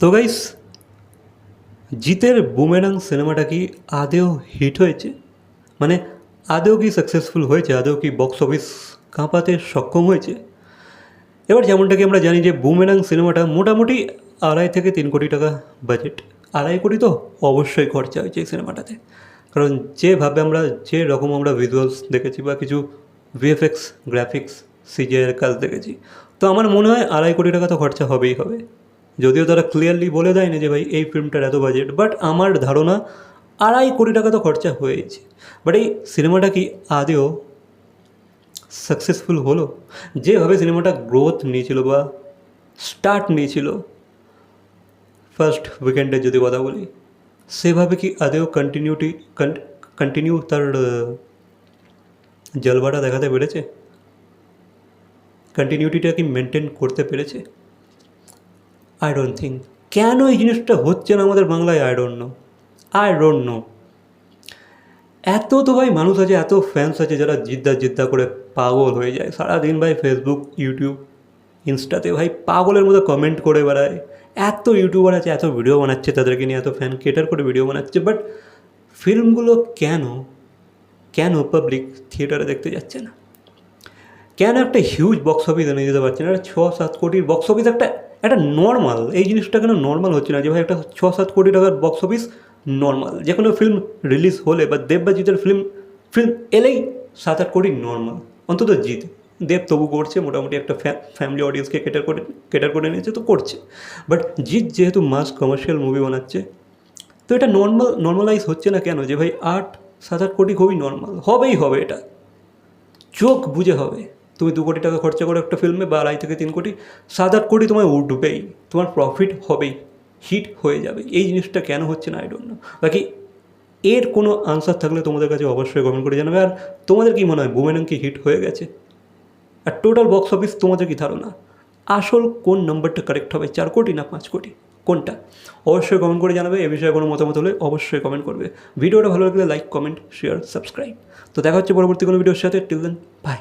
তো গাইস জিতের বুমেরাং সিনেমাটা কি আদেও হিট হয়েছে? মানে আদেও কি সাকসেসফুল হয়েছে? আদেও কি বক্স অফিস কাঁপাতে সক্ষম হয়েছে? এবার যেমনটাকি আমরা জানি যে বুমেরাং সিনেমাটা মোটামুটি আড়াই থেকে তিন কোটি টাকা বাজেট আড়াই কোটি তো অবশ্যই খরচা হয়েছে এই সিনেমাটাতে কারণ যেভাবে আমরা, যে রকম আমরা ভিজুয়ালস দেখেছি বা কিছু ভিএফএক্স গ্রাফিক্স সিজিআইয়ের কাজ দেখেছি, তো আমার মনে হয় আড়াই কোটি টাকা তো খরচা হবেই হবে। যদিও তারা ক্লিয়ারলি বলে দেয় না যে ভাই এই ফিল্মটার এত বাজেট বাট আমার ধারণা আড়াই কোটি টাকা তো খরচা হয়েছে বাট এই সিনেমাটা কি আদেও সাকসেসফুল হলো? যেভাবে সিনেমাটা গ্রোথ নিয়েছিল বা স্টার্ট নিয়েছিল ফার্স্ট উইকেন্ডে যদি কথা বলি, সেভাবে কি আদেও কন্টিনিউটি কন্টিনিউ তার জলবাটা দেখাতে পেরেছে? কন্টিনিউটিটা কি মেনটেন করতে পেরেছে? আই ডোন্ট থিঙ্ক কেন এই জিনিসটা হচ্ছে না আমাদের বাংলায়? I don't know I don't know এত তো ভাই মানুষ আছে, এত ফ্যান্স আছে যারা জিদ্দা জিদ্দা করে পাগল হয়ে যায়। সারাদিন ভাই ফেসবুক ইউটিউব ইনস্টাতে ভাই পাগলের মতো কমেন্ট করে বেড়ায়। এত ইউটিউবার আছে, এত ভিডিও বানাচ্ছে তাদেরকে নিয়ে, এত ফ্যান কেটার করে ভিডিও বানাচ্ছে। বাট ফিল্মগুলো কেন? কেন পাবলিক থিয়েটারে দেখতে যাচ্ছে না? কেন একটা হিউজ বক্স অফিস এনে দিতে পারছে না? ছ সাত কোটির বক্স অফিস একটা একটা নর্মাল এই জিনিসটা কেন নর্মাল হচ্ছে না? যে ভাই একটা ছ সাত কোটি টাকার বক্স অফিস নর্মাল যে কোনো ফিল্ম রিলিজ হলে বা দেব বা জিতের ফিল্ম ফিল্ম এলেই সাত আট কোটি নর্মাল অন্তত জিত। দেব তবু করছে, মোটামুটি একটা ফ্যামিলি অডিয়েন্সকে কেটার করে কেটার করে নিয়েছে তো করছে। বাট জিত যেহেতু মাস কমার্শিয়াল মুভি বানাচ্ছে, তো এটা নর্মাল নর্মালাইজ হচ্ছে না কেন? যে ভাই আট সাত আট কোটি খুবই নর্মাল হবেই হবে এটা। চোখ বুঝে হবে। তুমি দু কোটি টাকা খরচা করো একটা ফিল্মে বা আড়াই থেকে তিন কোটি, সাত আট কোটি তোমায় উঠবেই। তোমার প্রফিট হবেই হিট হয়ে যাবে। এই জিনিসটা কেন হচ্ছে না আই ডোন্ট নো বাকি, এর কোনো আনসার থাকলে তোমাদের কাছে অবশ্যই কমেন্ট করে জানাবে। আর তোমাদের কি মনে হয় বুমেনাং কি হিট হয়ে গেছে? আর টোটাল বক্স অফিস তোমাদের কি ধারণা? আসল কোন নম্বরটা কারেক্ট হবে, চার কোটি না পাঁচ কোটি? কোনটা? অবশ্যই কমেন্ট করে জানাবে, এ বিষয়ে কোনো মতামত হলে অবশ্যই কমেন্ট করবে। ভিডিওটা ভালো লাগলে লাইক কমেন্ট শেয়ার সাবস্ক্রাইব তো দেখা হচ্ছে পরবর্তী কোনো ভিডিওর সাথে। Till then by